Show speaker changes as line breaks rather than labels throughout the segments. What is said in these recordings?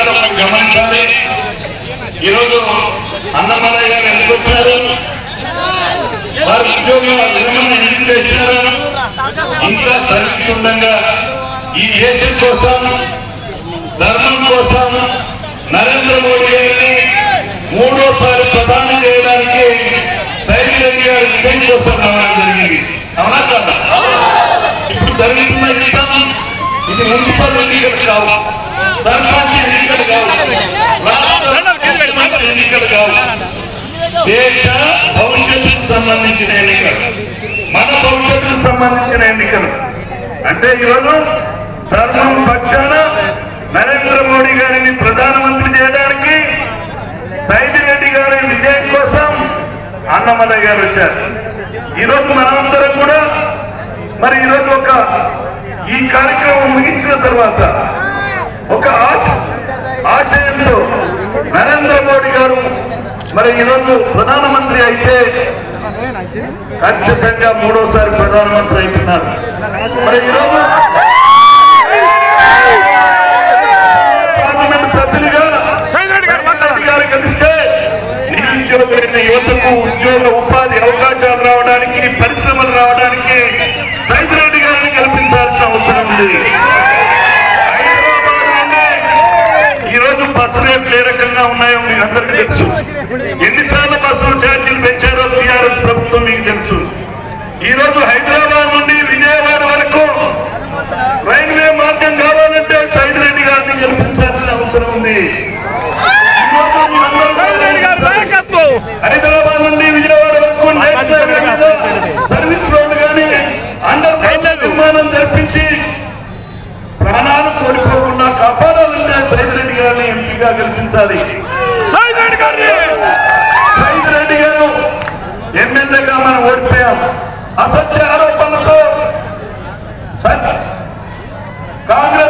మీరందరూ మనం గమనించాలి. ఈరోజు అన్నమలయ్య గారు ఎందుకు వచ్చారు? వారి ఉద్యోగం విరమణ ఎందుకు చేశారు ఇంకా చదువుతుండగా ఈ దేశం కోసం ధర్మం కోసం నరేంద్ర మోడీ గారిని మూడోసారి ప్రధాని చేయడానికి సైనిక రెడ్డి గారి విజయం కోసం రావడం జరిగింది. అవునా కదా? ఇప్పుడు జరుగుతున్న యుద్ధం ఇది మున్సిపల్ ఎన్నికలు కావు సర్పంచ్ ఎన్నికలు కావు రాష్ట్ర ఎన్నికలు కావు దేశ భవిష్యత్తుకు సంబంధించిన ఎన్నికలు. మన భవిష్యత్తుకు సంబంధించిన ఎన్నికలు. అంటే ఈరోజు ధర్మం పక్షాన నరేంద్ర మోడీ గారిని ప్రధానమంత్రి చేయడానికి సైది రెడ్డి గారి విజయం కోసం అన్నమలయ్య గారు వచ్చారు. ఈరోజు మనమందరం కూడా మరి ఈరోజు ఒక తర్వాత ఒక ఆశ ఆశయంతో నరేంద్ర మోడీ గారు మరి ఈరోజు ప్రధానమంత్రి అయితే ఖచ్చితంగా మూడోసారి ప్రధానమంత్రి అవుతున్నారు. మరి ఈరోజు పార్లమెంట్ సభ్యులుగా
గారు
కలిస్తే నిరుద్యోగులైన యువతకు ఉద్యోగ రేట్లు ఉన్నాయో మీకు అందరికీ తెలుసు. ఎన్నిసార్లు బస్సులు ఛార్జీలు పెంచారో టీఆర్ఎస్ ప్రభుత్వం మీకు తెలుసు. ఈ రోజు హైదరాబాద్ నుండి ఎంపీగా గెలిపించాలి. గారు ఎమ్మెల్యేగా మనం ఓడిపోయాం. అసత్య ఆరోపణలతో కాంగ్రెస్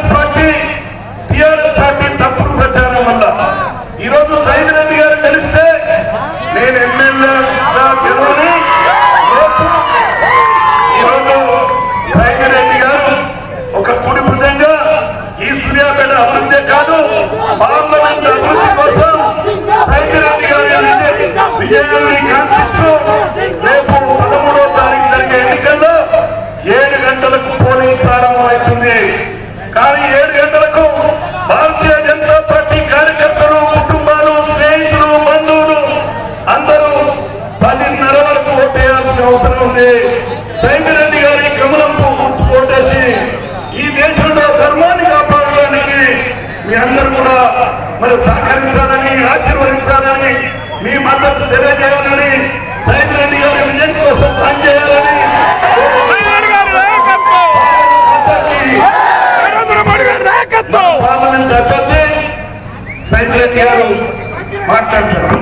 ఉంది సైకిరెడ్డి గారి కమలం ఓటేసి ఈ దేశంలో ధర్మాన్ని కాపాడడానికి మీ అందరూ కూడా మరి సహకరించాలని ఆశీర్వదించాలని మీ మద్దతు తెలియజేయాలని సైకిరెడ్డి గారి విజయం కోసం పనిచేయాలని పార్లమెంట్ అభ్యర్థి సైకిరెడ్డి గారు మాట్లాడతారు.